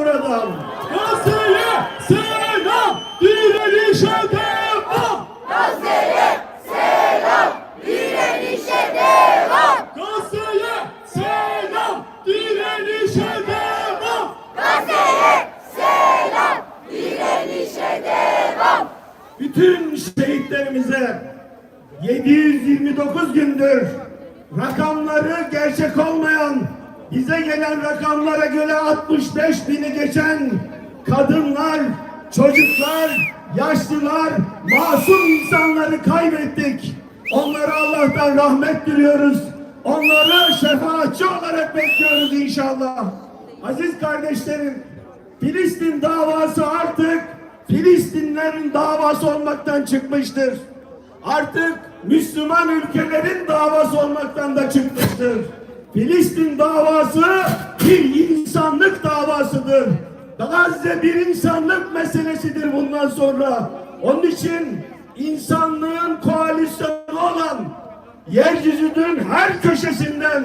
buradan. Gazze'ye selam, direnişe devam. Gazze'ye selam, direnişe devam. Gazze'ye selam, direnişe devam. Gazze'ye selam, direnişe devam. Bütün şehitlerimize 729 gündür rakamları gerçek olmayan bize gelen rakamlara göre 65 bini geçen kadınlar, çocuklar, yaşlılar, masum insanları kaybettik. Onlara Allah'tan rahmet diliyoruz. Onları şefaatçi olarak bekliyoruz inşallah. Aziz kardeşlerim, Filistin davası artık Filistinlerin davası olmaktan çıkmıştır. Artık Müslüman ülkelerin davası olmaktan da çıkmıştır. Filistin davası bir insanlık davasıdır. Gazze bir insanlık meselesidir bundan sonra. Onun için insanlığın koalisyonu olan yeryüzünün her köşesinden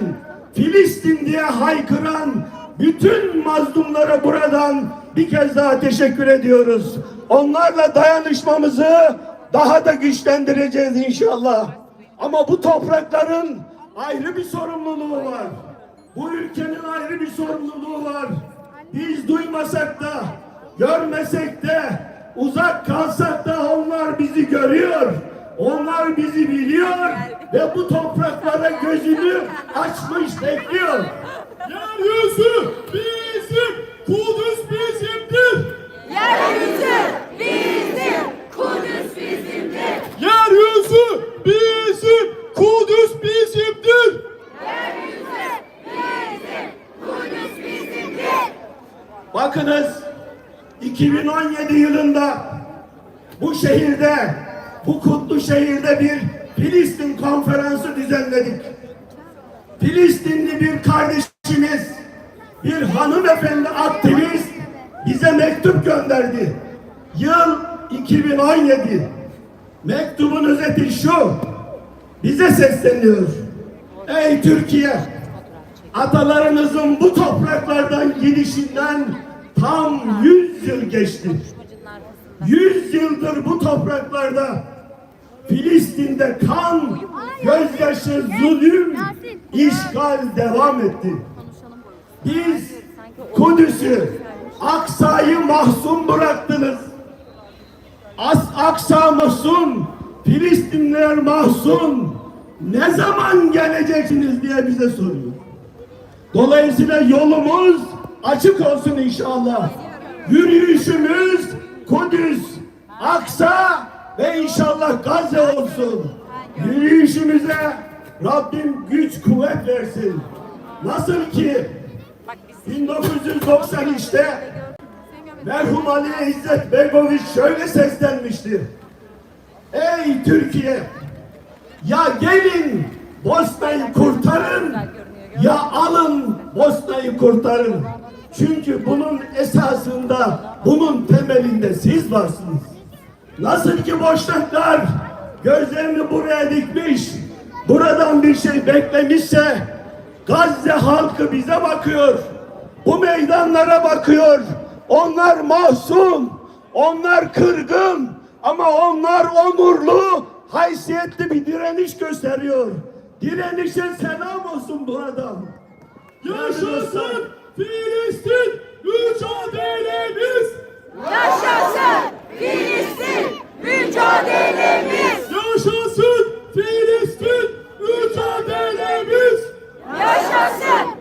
Filistin diye haykıran bütün mazlumlara buradan bir kez daha teşekkür ediyoruz. Onlarla dayanışmamızı daha da güçlendireceğiz inşallah. Ama bu toprakların ayrı bir sorumluluğu var. Bu ülkenin ayrı bir sorumluluğu var. Biz duymasak da, görmesek de, uzak kalsak da onlar bizi görüyor. Onlar bizi biliyor ve bu topraklara gözünü açmış bekliyor. Yeryüzü bizim, Kudüs bizimdir. Yeryüzü bizim, Kudüs bizimdir. Yeryüzü bizim, Kudüs bizimdir. Yeryüzü bizim, Kudüs bizimdir. Bakınız 2017 yılında bu şehirde, bu kutlu şehirde bir Filistin konferansı düzenledik. Filistinli bir kardeşimiz, bir hanımefendi aktivist bize mektup gönderdi. Yıl 2017. Mektubun özeti şu. Bize sesleniyor. Ey Türkiye! Atalarımızın bu topraklardan gidişinden tam 100 yıl geçti. 100 yıldır bu topraklarda Filistin'de kan, gözyaşı, zulüm, işgal devam etti. Biz Kudüs'ü, Aksa'yı mahzun bıraktınız. As Aksa mahzun, Filistinliler mahzun. Ne zaman geleceksiniz diye bize soruyor. Dolayısıyla yolumuz açık olsun inşallah. Yürüyüşümüz Kudüs, Aksa ve inşallah Gazze olsun. Yürüyüşümüze Rabbim güç kuvvet versin. Nasıl ki 1993'te merhum Ali İzzet Begoviç şöyle seslenmiştir. Ey Türkiye! Ya gelin Bosna'yı kurtarın ya alın Bosna'yı kurtarın. Çünkü bunun esasında, bunun temelinde siz varsınız. Nasıl ki boşnaklar gözlerini buraya dikmiş, buradan bir şey beklemişse Gazze halkı bize bakıyor. Bu meydanlara bakıyor. Onlar mahzun, onlar kırgın ama onlar onurlu, haysiyetli bir direniş gösteriyor. Direnişe selam olsun buradan. Yaşasın Filistin mücadelemiz! Yaşasın Filistin mücadelemiz. Yaşasın Filistin mücadelemiz! Yaşasın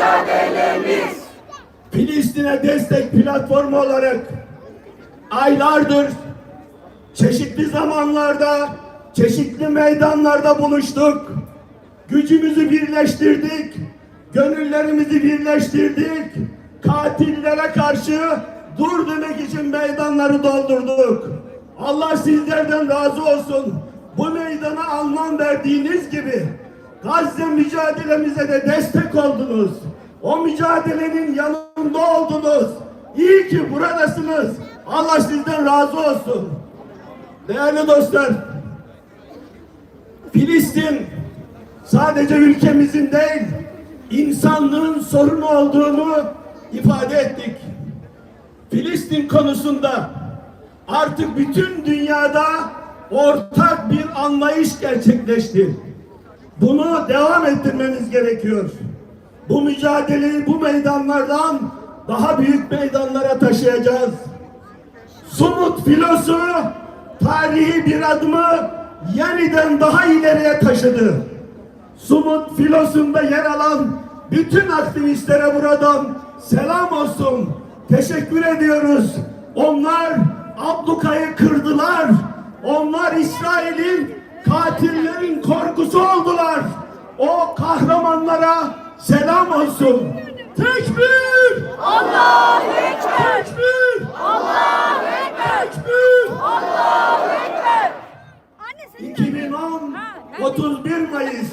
mücadelemiz. Filistin'e destek platformu olarak aylardır çeşitli zamanlarda, çeşitli meydanlarda buluştuk. Gücümüzü birleştirdik, gönüllerimizi birleştirdik. Katillere karşı dur demek için meydanları doldurduk. Allah sizlerden razı olsun. Bu meydana Alman verdiğiniz gibi Gazze mücadelemize de destek oldunuz. O mücadelenin yanında oldunuz. İyi ki buradasınız. Allah sizden razı olsun. Değerli dostlar, Filistin sadece ülkemizin değil, insanlığın sorunu olduğunu ifade ettik. Filistin konusunda artık bütün dünyada ortak bir anlayış gerçekleşti. Bunu devam ettirmemiz gerekiyor. Bu mücadeleyi bu meydanlardan daha büyük meydanlara taşıyacağız. Sumut filosu tarihi bir adımı yeniden daha ileriye taşıdı. Sumut filosunda yer alan bütün aktivistlere buradan selam olsun. Teşekkür ediyoruz. Onlar ablukayı kırdılar. Onlar İsrail'in katillerin korkusu oldular. O kahramanlara selam olsun. Tekbir! Allahu Ekber! Tekbir! Allahu Ekber! Tekbir! Allahu Ekber! Anne senin 2010 31 Mayıs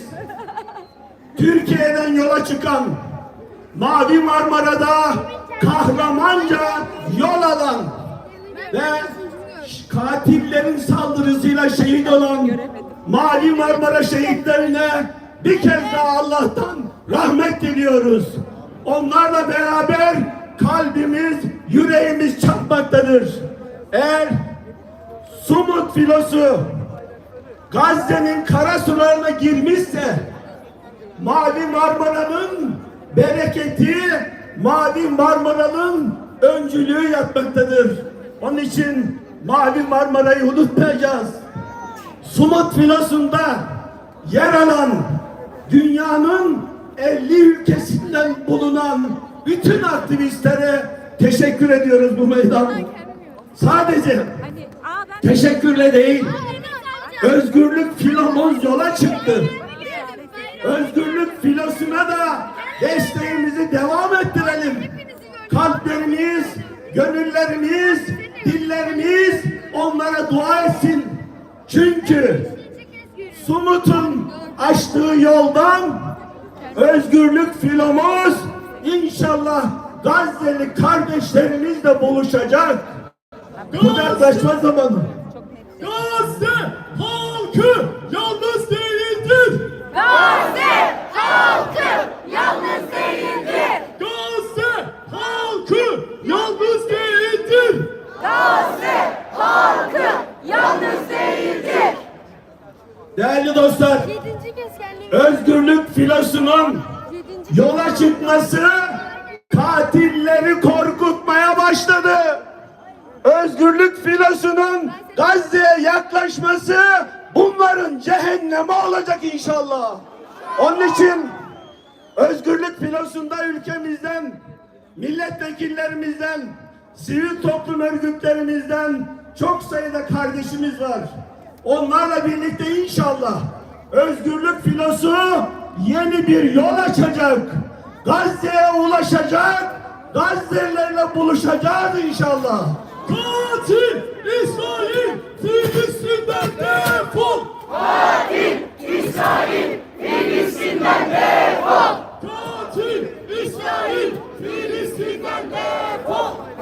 Türkiye'den yola çıkan Mavi Marmara'da kahramanca yol alan ve katillerin saldırısıyla şehit olan Mavi Marmara şehitlerine bir kez daha Allah'tan rahmet diliyoruz. Onlarla beraber kalbimiz, yüreğimiz çarpmaktadır. Eğer Sumut filosu Gazze'nin kara sularına girmişse Mavi Marmara'nın bereketi Mavi Marmara'nın öncülüğü yapmaktadır. Onun için Mavi Marmara'yı unutmayacağız. Sumut filosunda yer alan dünyanın 50 ülkesinden bulunan bütün aktivistlere teşekkür ediyoruz bu meydan. Sadece Hani teşekkürle değil, özgürlük filomuz yola çıktı. Özgürlük filosuna da desteğimizi devam ettirelim. Kalplerimiz, gönüllerimiz, dillerimiz onlara dua etsin. Çünkü Sumut'un açtığı yoldan özgürlük filomuz inşallah Gazze'li kardeşlerimizle buluşacak. Kucaklaşma zamanı. Gazze halkı yalnız değildir. Gazze halkı yalnız değildir. Gazze halkı yalnız değildir. Gazze halkı yalnız değildir. Değerli dostlar, Yedinci kez. Özgürlük filosunun yola çıkması katilleri korkutmaya başladı. Özgürlük filosunun Gazze'ye yaklaşması bunların cehennemi olacak inşallah. Onun için özgürlük filosunda ülkemizden, milletvekillerimizden, sivil toplum örgütlerimizden çok sayıda kardeşimiz var. Onlarla birlikte inşallah özgürlük filosu yeni bir yol açacak. Gazze'ye ulaşacak. Gazze'lilerle buluşacağız inşallah. Katil İsrail Filistin'den defol! Katil İsrail Filistin'den defol!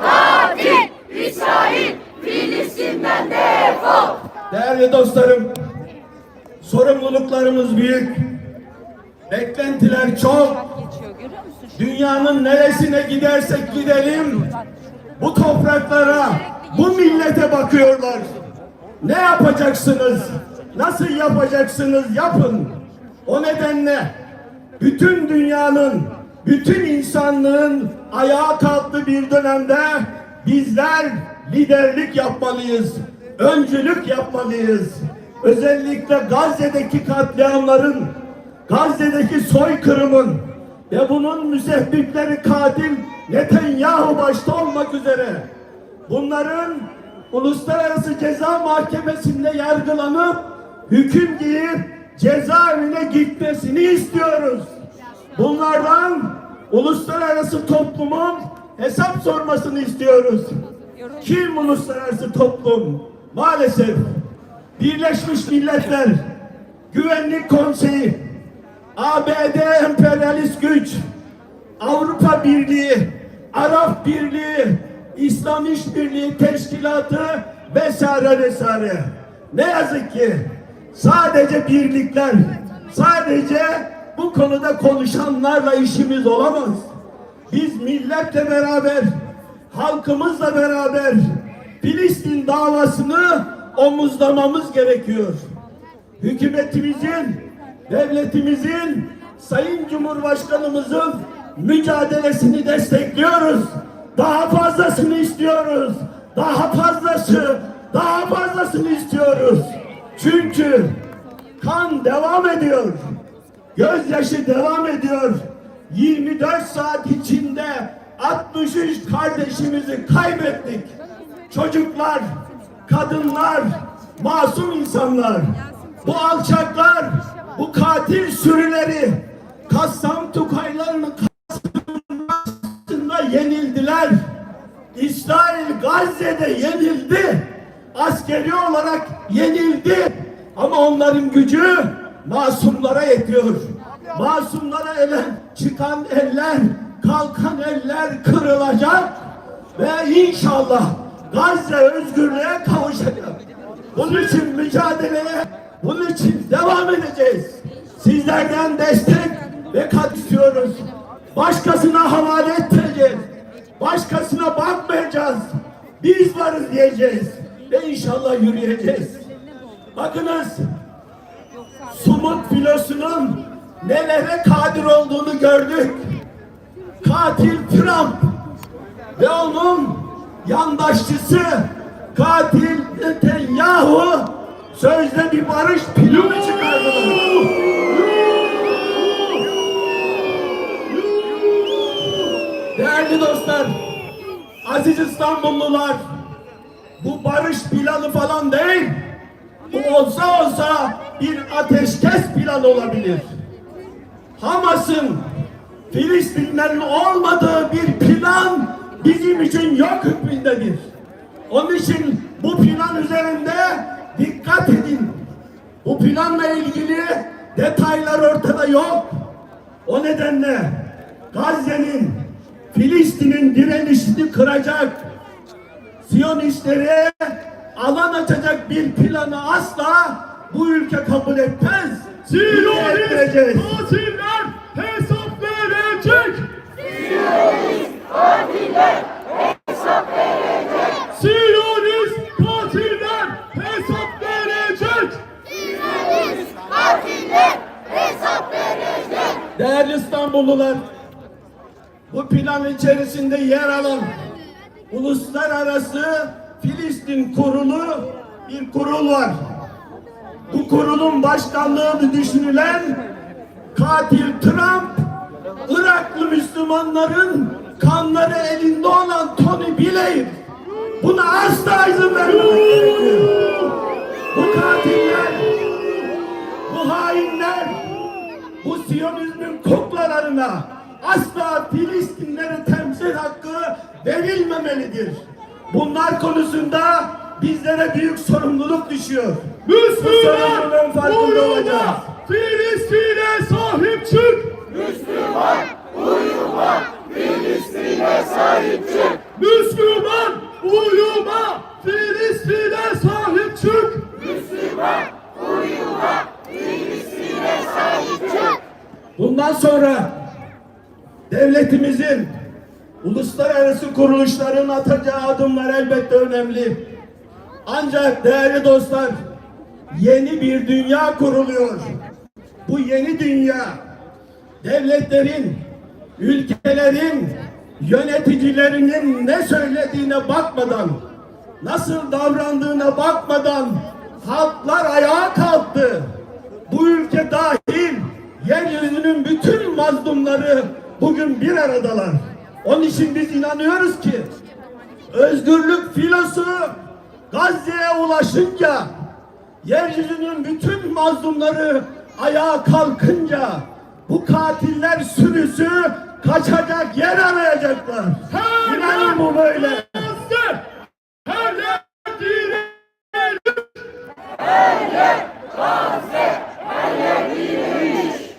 Katil İsrail Filistin'den defol. Değerli dostlarım, sorumluluklarımız büyük. Beklentiler çok. Dünyanın neresine gidersek gidelim bu topraklara, bu millete bakıyorlar. Ne yapacaksınız? Nasıl yapacaksınız? Yapın. O nedenle bütün dünyanın, bütün insanlığın ayağa kalktığı bir dönemde bizler liderlik yapmalıyız. Öncülük yapmalıyız. Özellikle Gazze'deki katliamların, Gazze'deki soykırımın ve bunun müsebbipleri katil Netanyahu başta olmak üzere bunların Uluslararası Ceza Mahkemesi'nde yargılanıp hüküm giyip cezaevine gitmesini istiyoruz. Bunlardan uluslararası toplumun hesap sormasını istiyoruz. Kim uluslararası toplum? Maalesef Birleşmiş Milletler Güvenlik Konseyi ABD emperyalist güç Avrupa Birliği Arap Birliği İslam İşbirliği Teşkilatı vesaire vesaire. Ne yazık ki sadece birlikler, sadece bu konuda konuşanlarla işimiz olamaz. biz milletle beraber, halkımızla beraber Filistin davasını omuzlamamız gerekiyor. Hükümetimizin, devletimizin, Sayın Cumhurbaşkanımızın mücadelesini destekliyoruz. Daha fazlasını istiyoruz. Daha fazlası, daha fazlasını istiyoruz. Çünkü kan devam ediyor. Gözyaşı devam ediyor. 24 saat içinde 63 kardeşimizi kaybettik. Çocuklar, kadınlar, masum insanlar, bu alçaklar, bu katil sürüleri, Kassam Tukaylarının karşısında yenildiler. İsrail Gazze'de yenildi. Askeri olarak yenildi. Ama onların gücü masumlara yetiyor. Masumlara ele çıkan eller, kalkan eller kırılacak ve inşallah Gazze özgürlüğe kavuşacak. Bunun için mücadeleye, bunun için devam edeceğiz. Sizlerden destek ve kat istiyoruz. Başkasına havale etmeyeceğiz. Başkasına bakmayacağız. Biz varız diyeceğiz. Ve inşallah yürüyeceğiz. Bakınız Sumut filosunun nelere kadir olduğunu gördük. Katil Trump ve onun yandaşçısı katil Netanyahu sözde bir barış planı çıkardılar. Değerli dostlar, aziz İstanbullular, bu barış planı falan değil. Bu olsa olsa bir ateşkes planı olabilir. Hamas'ın Filistinlerin olmadığı bir plan bizim için yok hükmündedir. Onun için bu plan üzerinde dikkat edin. Bu planla ilgili detaylar ortada yok. O nedenle Gazze'nin, Filistin'in direnişini kıracak, Siyonistlere alan açacak bir planı asla bu ülke kabul etmez. Siyonist Ettireceğiz. Katiller hesap verecek. Siyonist katiller hesap verecek. İsrail katiller hesap verecek. Değerli İstanbullular, bu plan içerisinde yer alan uluslararası Filistin kurulu bir kurul var. Bu kurulun başkanlığını düşünülen katil Trump, Iraklı Müslümanların kanları elinde olan Tony Blair. Buna asla izin vermemek gerekiyor. Bu katiller, bu hainler, bu Siyonizmin kuklalarına asla Filistinlere temsil hakkı verilmemelidir. Bunlar konusunda bizlere büyük sorumluluk düşüyor. Müslüman farkında olacağız. uyuma Filistin'e sahip çık. Müslüman uyuma Filistin'e sahip çık. Bundan sonra devletimizin uluslararası kuruluşların atacağı adımlar elbette önemli. Ancak değerli dostlar yeni bir dünya kuruluyor. Bu yeni dünya devletlerin, ülkelerin, yöneticilerinin ne söylediğine bakmadan, nasıl davrandığına bakmadan halklar ayağa kalktı. Bu ülke dahil yeryüzünün bütün mazlumları bugün bir aradalar. Onun için biz inanıyoruz ki özgürlük filosu Gazze'ye ulaşınca yeryüzünün bütün mazlumları ayağa kalkınca bu katiller sürüsü kaçacak yer arayacaklar. İnanın bu böyle. Gazze, her yer direniş.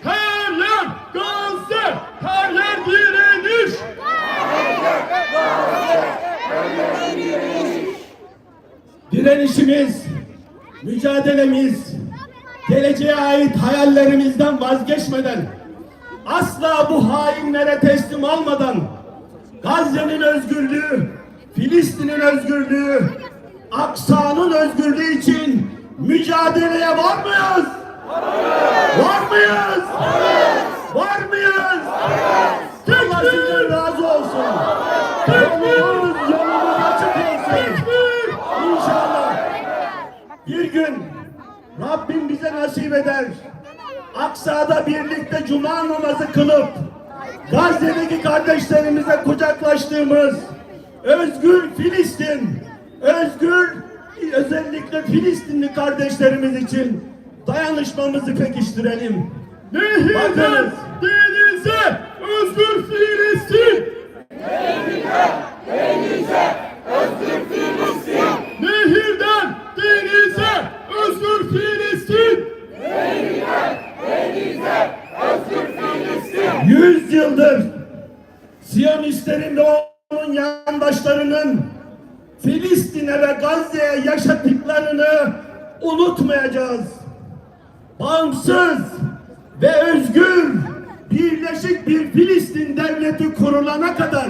Her yer Gazze, her yer direniş. Direnişimiz, mücadelemiz, geleceğe ait hayallerimizden vazgeçmeden, asla bu hainlere teslim olmadan Gazze'nin özgürlüğü, Filistin'in özgürlüğü, Aksa'nın özgürlüğü için mücadeleye var mıyız? Var mıyız? Var mıyız? Allah sizden razı olsun. Yolumuz, yolumuz açık olsun. İnşallah. Bir gün Rabbim bize nasip eder. Aksa'da birlikte cuma namazı kılıp Gazze'deki kardeşlerimize kucaklaştığımız özgür Filistin, özgür özellikle Filistinli kardeşlerimiz için dayanışmamızı pekiştirelim. Nehirden Bakınız. denize özgür Filistin. Nehirden denize özgür Filistin. Yüz yıldır Siyonistlerin ve onun yandaşlarının Filistin'e ve Gazze'ye yaşattıklarını unutmayacağız. Bağımsız ve özgür birleşik bir Filistin devleti kurulana kadar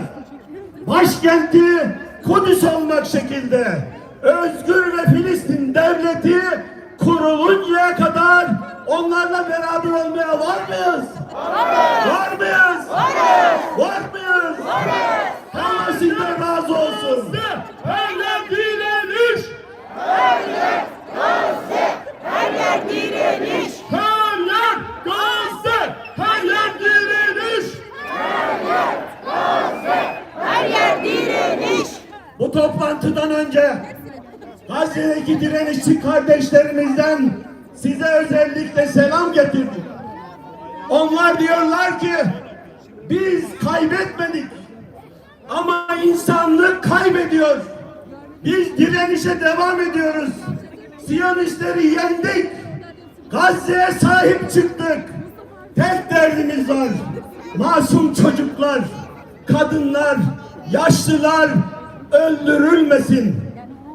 başkenti Kudüs olmak şekilde özgür ve Filistin devleti kuruluncaya kadar onlarla beraber olmaya var mıyız? Var mıyız? Var mıyız? Allah sizden razı olsun. Yer direniş. Gazze, her yer direniş. Gazze her yer direniş. Her yer direniş. Bu toplantıdan önce Gazze'deki direnişçi kardeşlerimizden size özellikle selam getirdim. Onlar diyorlar ki biz kaybetmedik ama insanlık kaybediyor. Biz direnişe devam ediyoruz. Siyonistleri yendik. Gazze'ye sahip çıktık. Tek derdimiz var. Masum çocuklar, kadınlar, yaşlılar öldürülmesin.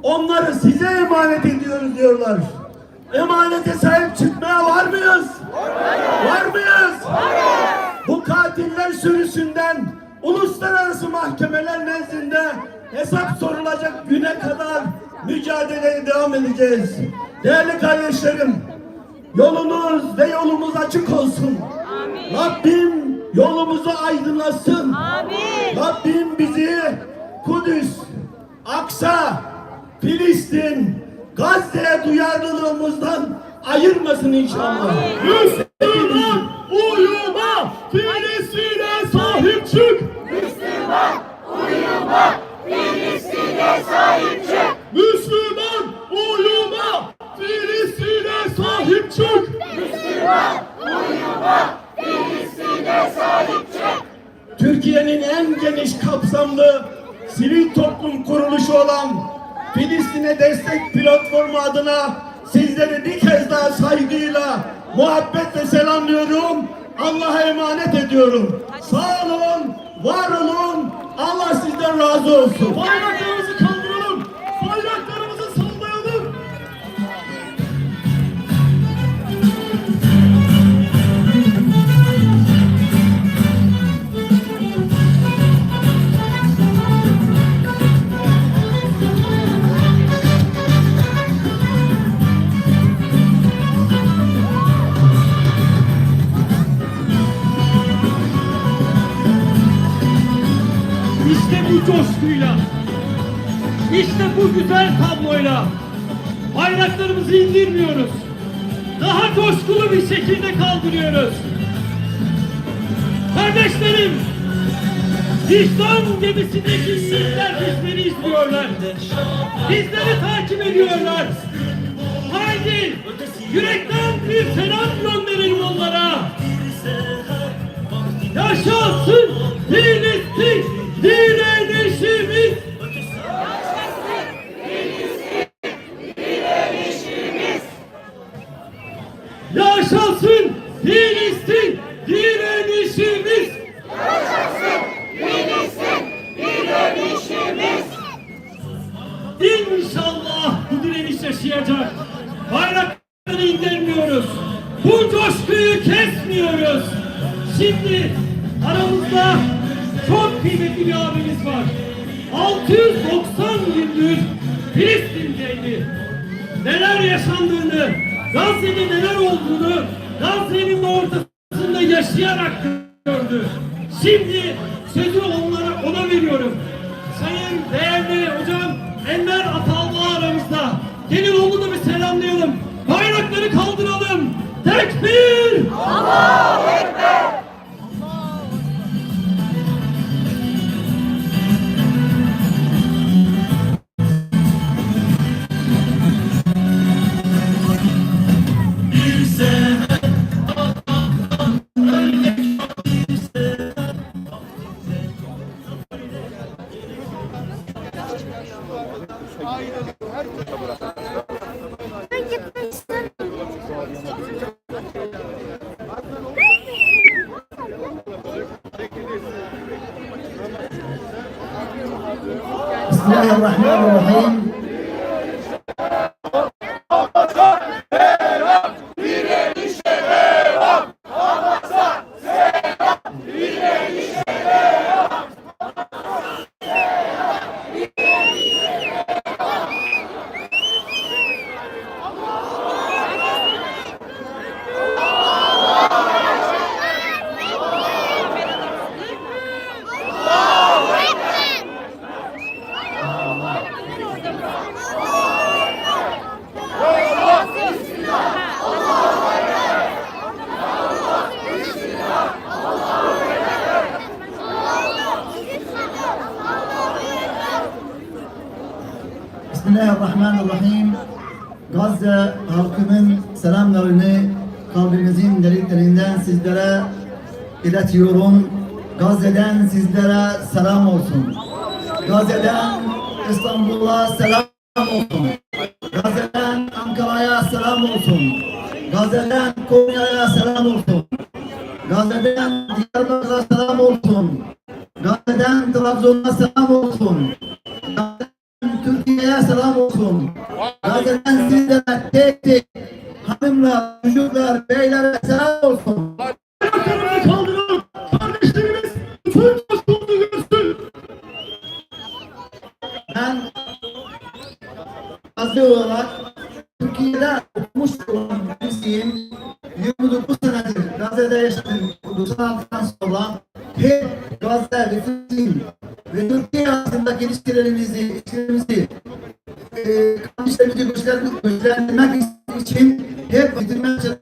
Onları size emanet ediyoruz diyorlar. Emanete sahip çıkmaya var mıyız? Var mıyız? Bu katiller sürüsünden uluslararası mahkemeler nezdinde hesap sorulacak güne kadar mücadeleye devam edeceğiz. Değerli kardeşlerim, yolunuz ve yolumuz açık olsun. Rabbim yolumuzu aydınlatsın. Rabbim bizi Kudüs, Aksa, Filistin, Gazze'ye duyarlılığımızdan ayırmasın inşallah. Müslüman uyuma Filistin'e sahip çık. Müslüman uyuma, Filistin'e sahip çık. Müslüman uyuma Filistin'e sahip çık. Müslüman uyuma, Filistin'e sahip çık. Türkiye'nin en geniş kapsamlı sivil toplum kuruluşu olan Filistin'e Destek Platformu adına sizleri bir kez daha saygıyla, muhabbetle selamlıyorum. Allah'a emanet ediyorum. Sağ olun, var olun. Allah sizden razı olsun. Bayraklarımızı bu coşkuyla, işte bu güzel tabloyla bayraklarımızı indirmiyoruz. Daha coşkulu bir şekilde kaldırıyoruz. Kardeşlerim, vicdan gemisindeki yiğitler bizleri izliyorlar. Bizleri takip ediyorlar. Haydi yürekten bir selam gönderelim onlara. Yaşasın Filistin direnişimiz. Yaşasın Filistin direnişimiz. Filistin direnişimiz. İnşallah bu direniş yaşayacak. Bayrakları iletiyorum. Gazze'den sizlere selam olsun. Gazze'den İstanbul'a selam olsun. Gazze'den Ankara'ya selam olsun. Gazze'den Konya'ya selam olsun. Gazze'den Diyarbakır'a selam olsun. Gazze'den Trabzon'a selam olsun. Gazze'den Türkiye'ye selam olsun. Gazze'den sizlere tek tek hanımlar, çocuklar, beylere selam olsun. Ben Gazze olarak Türkiye'de okumuş olan birisiyim. 29 senedir Gazze'de yaşadım. 96'dan sonra hep Gazze ve Filistin ve Türkiye arasındaki ilişkilerimizi, ilişkilerimizi e, kardeşlerimizi güçlendirmek, için hep bitirmeye.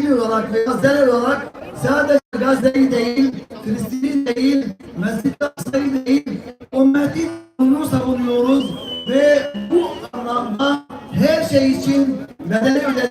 Filistinli olarak ve Gazze'li olarak sadece Gazze'yi değil, Filistin'i değil, Mescid-i Aksa'yı değil, ümmetin bunu savunuyoruz. Ve bu anlamda her şey için bedeli ödedik